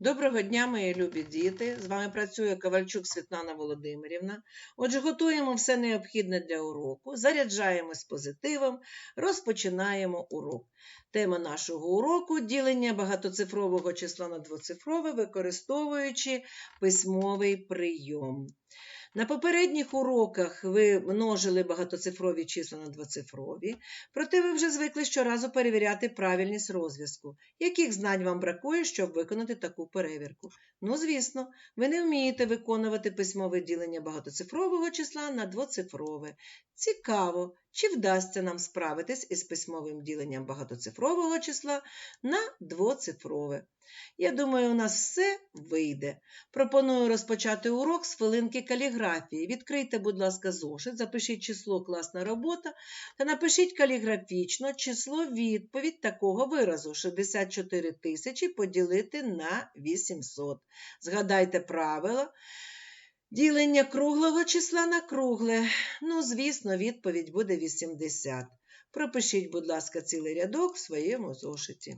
Доброго дня, мої любі діти! З вами працює Ковальчук Світлана Володимирівна. Отже, готуємо все необхідне для уроку, заряджаємось позитивом, розпочинаємо урок. Тема нашого уроку ділення багатоцифрового числа на двоцифрове, використовуючи письмовий прийом. На попередніх уроках ви множили багатоцифрові числа на двоцифрові, проте ви вже звикли щоразу перевіряти правильність розв'язку. Яких знань вам бракує, щоб виконати таку перевірку? Ну, звісно, ви не вмієте виконувати письмове ділення багатоцифрового числа на двоцифрове. Цікаво, чи вдасться нам справитись із письмовим діленням багатоцифрового числа на двоцифрове. Я думаю, у нас все вийде. Пропоную розпочати урок з хвилинки каліграфії. Відкрийте, будь ласка, зошит, запишіть число класна робота та напишіть каліграфічно число відповідь такого виразу 64 тисячі поділити на 800. Згадайте правила. Ділення круглого числа на кругле. Ну, звісно, відповідь буде 80. Пропишіть, будь ласка, цілий рядок в своєму зошиті.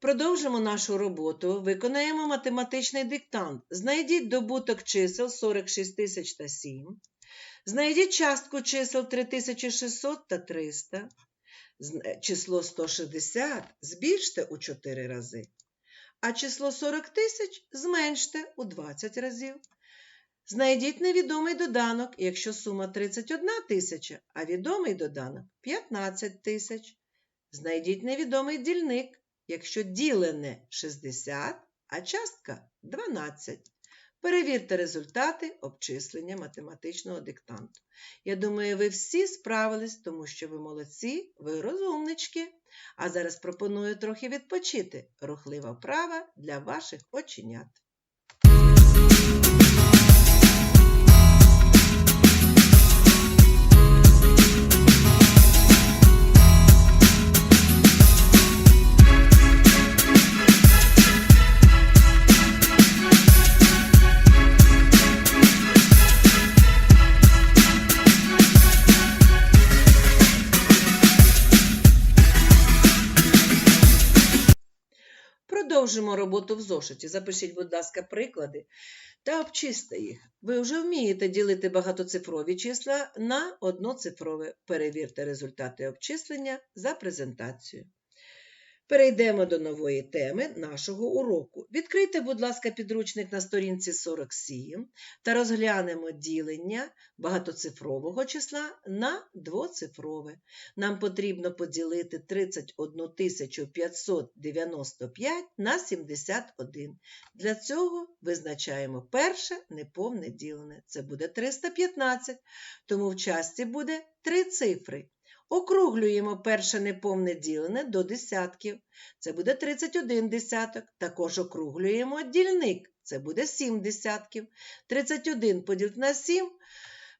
Продовжимо нашу роботу. Виконаємо математичний диктант. Знайдіть добуток чисел 46 та 7. Знайдіть частку чисел 3600 та 300. Число 160 збільште у 4 рази. А число 40 тисяч зменште у 20 разів. Знайдіть невідомий доданок, якщо сума 31 тисяча, а відомий доданок 15 тисяч. Знайдіть невідомий дільник, якщо ділене 60, а частка 12. Перевірте результати обчислення математичного диктанту. Я думаю, ви всі справились, тому що ви молодці, ви розумнички. А зараз пропоную трохи відпочити. Рухлива вправа для ваших оченят. Продовжимо роботу в зошиті. Запишіть, будь ласка, приклади та обчисти їх. Ви вже вмієте ділити багатоцифрові числа на одноцифрове. Перевірте результати обчислення за презентацією. Перейдемо до нової теми нашого уроку. Відкрийте, будь ласка, підручник на сторінці 47 та розглянемо ділення багатоцифрового числа на двоцифрове. Нам потрібно поділити 31 595 на 71. Для цього визначаємо перше неповне ділене. Це буде 315, тому в часті буде три цифри. Округлюємо перше неповне ділене до десятків. Це буде 31 десяток. Також округлюємо дільник. Це буде 7 десятків. 31 поділити на 7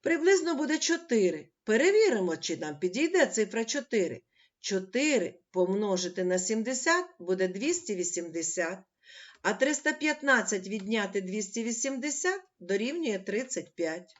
приблизно буде 4. Перевіримо, чи нам підійде цифра 4. 4 помножити на 70 буде 280. А 315 відняти 280 дорівнює 35.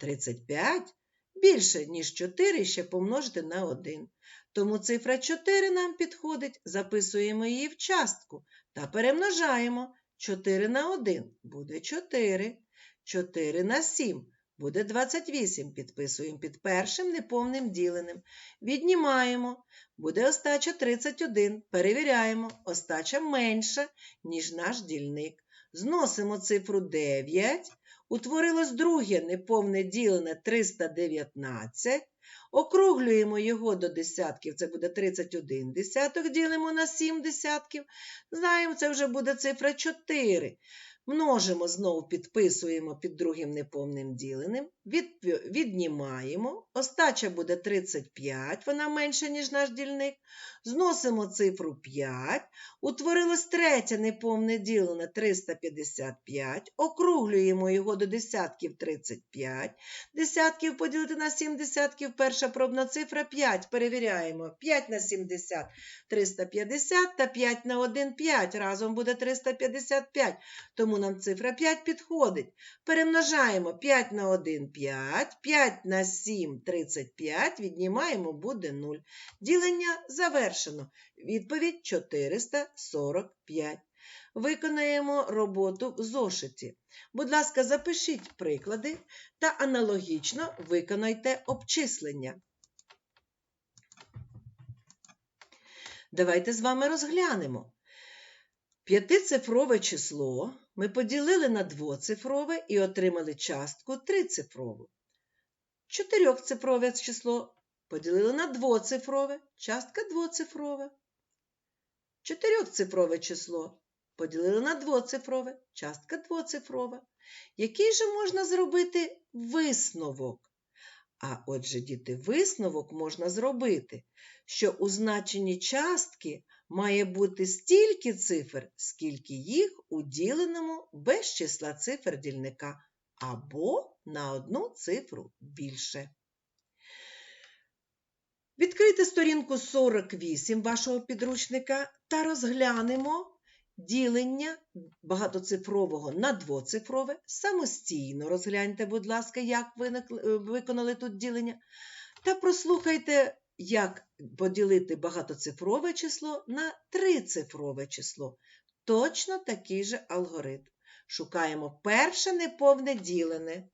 35 більше, ніж 4 ще помножити на 1. Тому цифра 4 нам підходить, записуємо її в частку та перемножаємо. 4 на 1 буде 4. 4 на 7 буде 28. Підписуємо під першим неповним діленим. Віднімаємо. Буде остача 31. Перевіряємо. Остача менша, ніж наш дільник. Зносимо цифру 9. Утворилось друге неповне ділене 319. Округлюємо його до десятків, це буде 31 десяток, ділимо на 7 десятків. Знаємо, це вже буде цифра 4. Множимо, знову підписуємо під другим неповним діленим, від- віднімаємо. Остача буде 35, вона менша, ніж наш дільник. Зносимо цифру 5. Утворилось третє неповне ділене 355. Округлюємо його до десятків 35. Десятків поділити на 7 десятків. Перша пробна цифра 5. Перевіряємо. 5 на 70 350 та 5 на 1 5. Разом буде 355. Тому тому нам цифра 5 підходить. Перемножаємо 5 на 1 5, 5 на 7 35, віднімаємо буде 0. Ділення завершено. Відповідь 445. Виконаємо роботу в зошиті. Будь ласка, запишіть приклади та аналогічно виконайте обчислення. Давайте з вами розглянемо. П'ятицифрове число ми поділили на двоцифрове і отримали частку трицифрову. Чотирьохцифрове число поділили на двоцифрове, частка двоцифрова. Чотирьохцифрове число поділили на двоцифрове, частка двоцифрова. Який же можна зробити висновок? А отже, діти, висновок можна зробити, що у значенні частки має бути стільки цифр, скільки їх у діленому без числа цифр дільника, або на одну цифру більше. Відкрийте сторінку 48 вашого підручника та розглянемо ділення багатоцифрового на двоцифрове. Самостійно розгляньте, будь ласка, як ви виконали тут ділення. Та прослухайте, як поділити багатоцифрове число на трицифрове число. Точно такий же алгоритм. Шукаємо перше неповне ділене.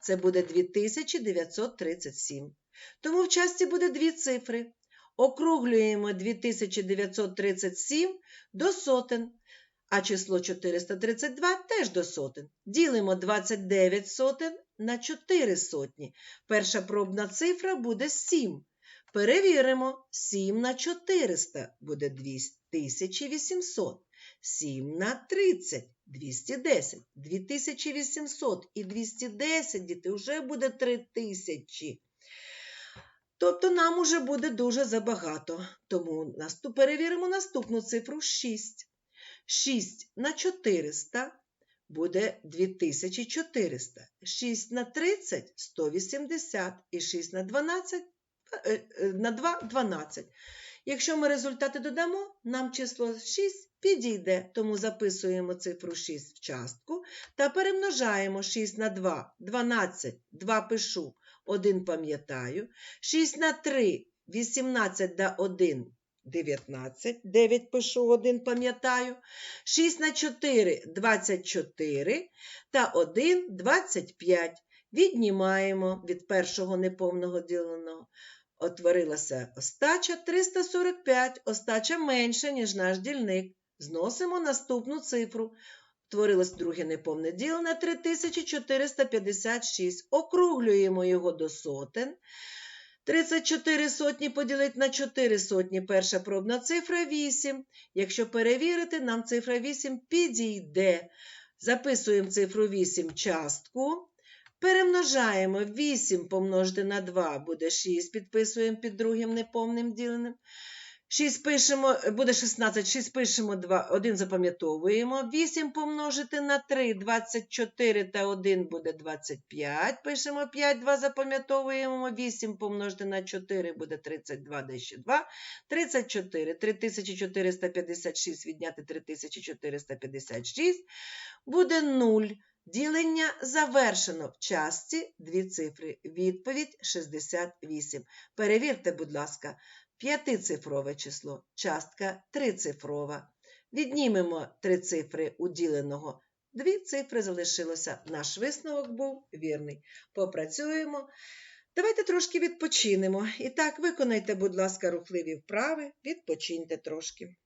Це буде 2937. Тому в часті буде дві цифри. Округлюємо 2937 до сотень, а число 432 теж до сотень. Ділимо 29 сотень на 4 сотні. Перша пробна цифра буде 7. Перевіримо, 7 на 400 буде 2800. 7 на 30 210. 2800 і 210, діти, вже буде 3000. Тобто нам уже буде дуже забагато. Тому перевіримо наступну цифру 6. 6 на 400 буде 2400. 6 на 30 180 і 6 на 12 е, е, на 2 12. Якщо ми результати додамо, нам число 6 підійде, тому записуємо цифру 6 в частку та перемножаємо 6 на 2, 12, 2 пишу, 1 пам'ятаю, 6 на 3, 18 да 1, 19, 9 пишу, 1 пам'ятаю, 6 на 4, 24 та 1, 25. Віднімаємо від першого неповного діленого. Отворилася остача 345, остача менша, ніж наш дільник. Зносимо наступну цифру. Творилось друге неповне ділене 3456. Округлюємо його до сотень. 34 сотні поділити на 4 сотні. Перша пробна цифра 8. Якщо перевірити, нам цифра 8 підійде. Записуємо цифру 8 частку. Перемножаємо 8 помножити на 2 буде 6, підписуємо під другим неповним діленим. 6 пишемо, буде 16, 6 пишемо 2, 1 запам'ятовуємо. 8 помножити на 3, 24 та 1 буде 25. Пишемо 5, 2 запам'ятовуємо. 8 помножити на 4 буде 32, де ще 2. 34, 3456 відняти 3456 буде 0. Ділення завершено в частці дві цифри. Відповідь 68. Перевірте, будь ласка, п'ятицифрове число, частка трицифрова. Віднімемо три цифри у діленого. Дві цифри залишилося. Наш висновок був вірний. Попрацюємо. Давайте трошки відпочинемо. І так, виконайте, будь ласка, рухливі вправи, відпочиньте трошки.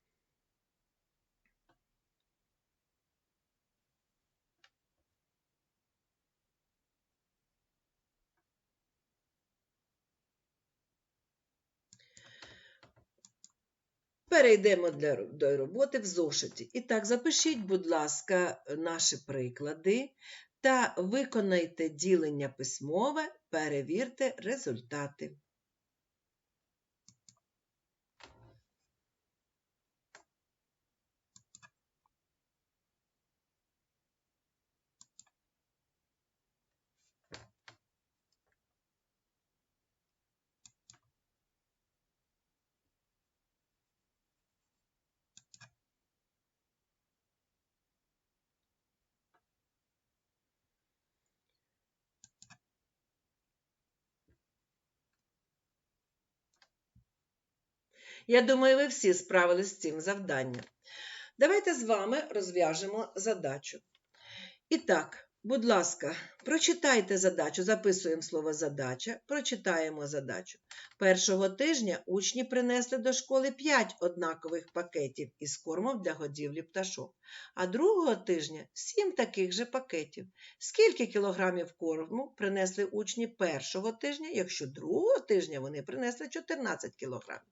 Перейдемо для, до роботи в зошиті. І так, запишіть, будь ласка, наші приклади та виконайте ділення письмове, перевірте результати. Я думаю, ви всі справились з цим завданням. Давайте з вами розв'яжемо задачу. І так, будь ласка, прочитайте задачу, записуємо слово задача, прочитаємо задачу. Першого тижня учні принесли до школи 5 однакових пакетів із кормом для годівлі пташок, а другого тижня 7 таких же пакетів. Скільки кілограмів корму принесли учні першого тижня, якщо другого тижня вони принесли 14 кілограмів?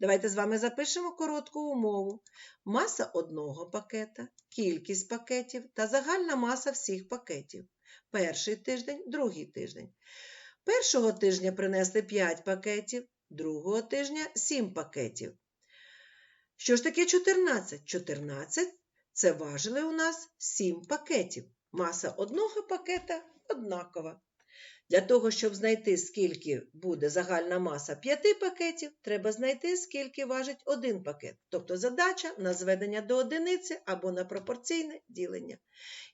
Давайте з вами запишемо коротку умову. Маса одного пакета, кількість пакетів та загальна маса всіх пакетів. Перший тиждень, другий тиждень. Першого тижня принесли 5 пакетів, другого тижня 7 пакетів. Що ж таке 14? 14 це важили у нас 7 пакетів. Маса одного пакета однакова. Для того, щоб знайти, скільки буде загальна маса 5 пакетів, треба знайти, скільки важить один пакет. Тобто задача на зведення до одиниці або на пропорційне ділення.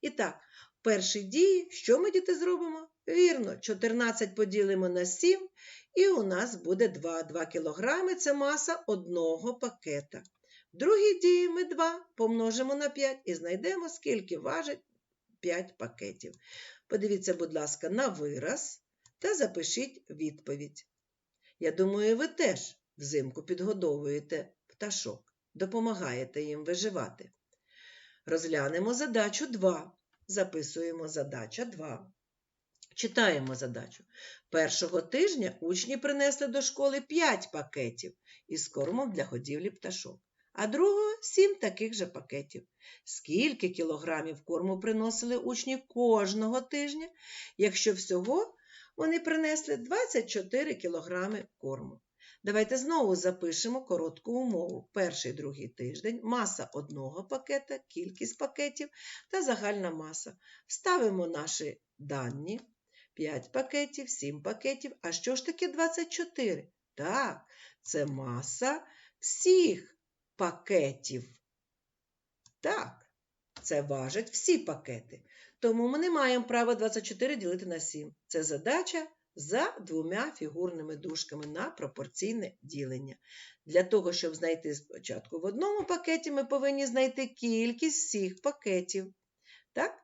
І так, першій дії, що ми діти зробимо? Вірно, 14 поділимо на 7, і у нас буде 2. 2 кілограми – це маса одного пакета. В другій дії ми 2 помножимо на 5 і знайдемо, скільки важить 5 пакетів. Подивіться, будь ласка, на вираз та запишіть відповідь. Я думаю, ви теж взимку підгодовуєте пташок, допомагаєте їм виживати. Розглянемо задачу 2. Записуємо задача 2. Читаємо задачу. Першого тижня учні принесли до школи 5 пакетів із кормом для годівлі пташок, а другого 7 таких же пакетів. Скільки кілограмів корму приносили учні кожного тижня, якщо всього вони принесли 24 кілограми корму. Давайте знову запишемо коротку умову. Перший другий тиждень, маса одного пакета, кількість пакетів та загальна маса. Ставимо наші дані. 5 пакетів, 7 пакетів. А що ж таке 24? Так, це маса всіх пакетів. Так, це важать всі пакети. Тому ми не маємо права 24 ділити на 7. Це задача за двома фігурними дужками на пропорційне ділення. Для того, щоб знайти спочатку в одному пакеті, ми повинні знайти кількість всіх пакетів. Так?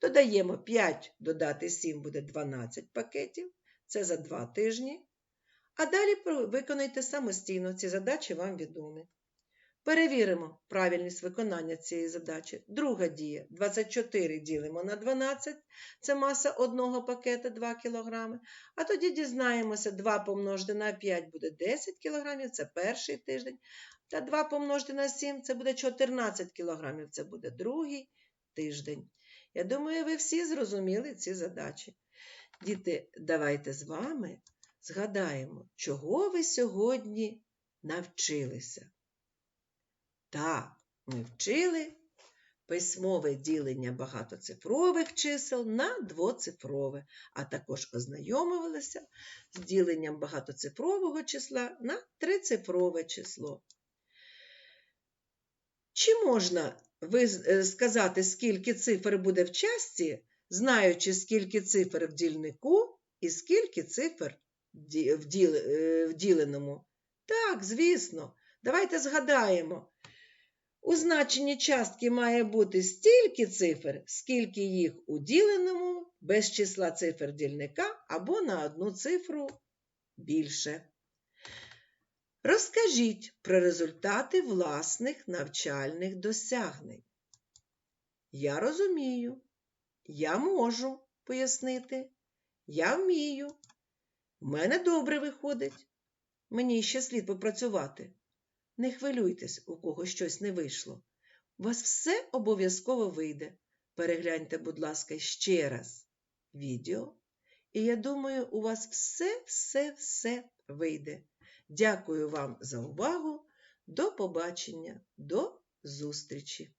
Додаємо 5, додати 7 буде 12 пакетів. Це за 2 тижні. А далі виконайте самостійно ці задачі вам відомі. Перевіримо правильність виконання цієї задачі. Друга дія. 24 ділимо на 12, це маса одного пакета 2 кг. А тоді дізнаємося, 2 помножити на 5 буде 10 кг, це перший тиждень. Та 2 помножити на 7 це буде 14 кг, це буде другий тиждень. Я думаю, ви всі зрозуміли ці задачі. Діти, давайте з вами згадаємо, чого ви сьогодні навчилися. Так, ми вчили письмове ділення багатоцифрових чисел на двоцифрове, а також ознайомилися з діленням багатоцифрового числа на трицифрове число. Чи можна е, сказати, скільки цифр буде в частці, знаючи, скільки цифр в дільнику і скільки цифр в діленому? Так, звісно. Давайте згадаємо. У значенні частки має бути стільки цифр, скільки їх у діленому без числа цифр дільника або на одну цифру більше. Розкажіть про результати власних навчальних досягнень. Я розумію, я можу пояснити, я вмію. У мене добре виходить. Мені ще слід попрацювати. Не хвилюйтесь, у кого щось не вийшло. У вас все обов'язково вийде. Перегляньте, будь ласка, ще раз відео. І я думаю, у вас все-все-все вийде. Дякую вам за увагу. До побачення, до зустрічі!